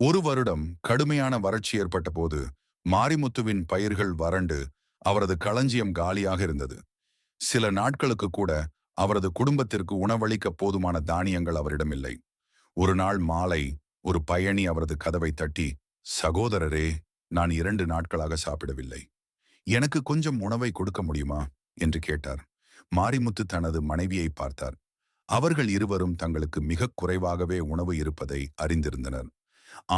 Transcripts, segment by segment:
ஒரு வருடம் கடுமையான வறட்சி ஏற்பட்ட போது மாரிமுத்துவின் பயிர்கள் வறண்டு அவரது களஞ்சியம் காலியாக இருந்தது. சில நாட்களுக்கு கூட அவரது குடும்பத்திற்கு உணவளிக்க போதுமான தானியங்கள் அவரிடம் இல்லை. ஒரு நாள் மாலை ஒரு பயணி அவரது கதவை தட்டி சகோதரரே நான் இரண்டு நாட்களாக சாப்பிடவில்லை. எனக்கு கொஞ்சம் உணவை கொடுக்க முடியுமா? என்று கேட்டார். மாரிமுத்து தனது மனைவியை பார்த்தார். அவர்கள் இருவரும் தங்களுக்கு மிக குறைவாகவே உணவு இருப்பதை அறிந்திருந்தனர்.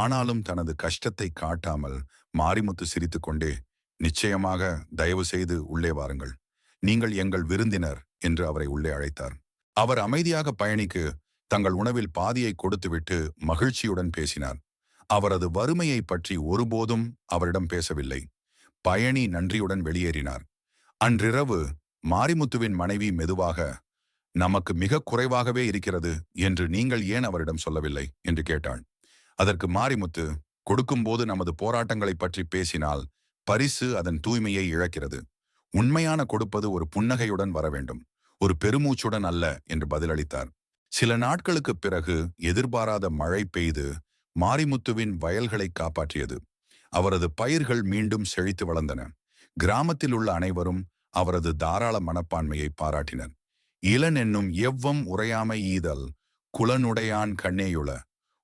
ஆனாலும் தனது கஷ்டத்தை காட்டாமல் மாரிமுத்து சிரித்துக்கொண்டே நிச்சயமாக தயவு செய்து உள்ளே வாருங்கள். நீங்கள் எங்கள் விருந்தினர் என்று அவரை உள்ளே அழைத்தார். அவர் அமைதியாக பயணிக்கு தங்கள் உணவில் பாதியை கொடுத்துவிட்டு மகிழ்ச்சியுடன் பேசினார். அவரது வறுமையை பற்றி ஒருபோதும் அவரிடம் பேசவில்லை. பயணி நன்றியுடன் வெளியேறினார். அன்றிரவு மாரிமுத்துவின் மனைவி மெதுவாக நமக்கு மிக குறைவாகவே இருக்கிறது என்று நீங்கள் ஏன் அவரிடம் சொல்லவில்லை? என்று கேட்டாள். அதற்கு மாரிமுத்து கொடுக்கும்போது நமது போராட்டங்களை பற்றி பேசினால் பரிசு அதன் தூய்மையை இழக்கிறது. உண்மையான கொடுப்பது ஒரு புன்னகையுடன் வர வேண்டும். ஒரு பெருமூச்சுடன் அல்ல என்று பதிலளித்தார். சில நாட்களுக்கு பிறகு எதிர்பாராத மழை பெய்து மாரிமுத்துவின் வயல்களை காப்பாற்றியது. அவரது பயிர்கள் மீண்டும் செழித்து வளர்ந்தன. கிராமத்தில் உள்ள அனைவரும் அவரது தாராள மனப்பான்மையை பாராட்டினர். இளன் என்னும் எவ்வம் உரையாமை ஈதல் குலனுடையான் கண்ணேயுள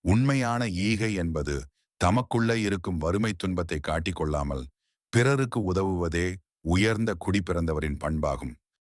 உண்மையான ஈகை என்பது தமக்குள்ளே இருக்கும் வறுமை துன்பத்தை காட்டிக்கொள்ளாமல் பிறருக்கு உதவுவதே உயர்ந்த குடி பிறந்தவரின் பண்பாகும்.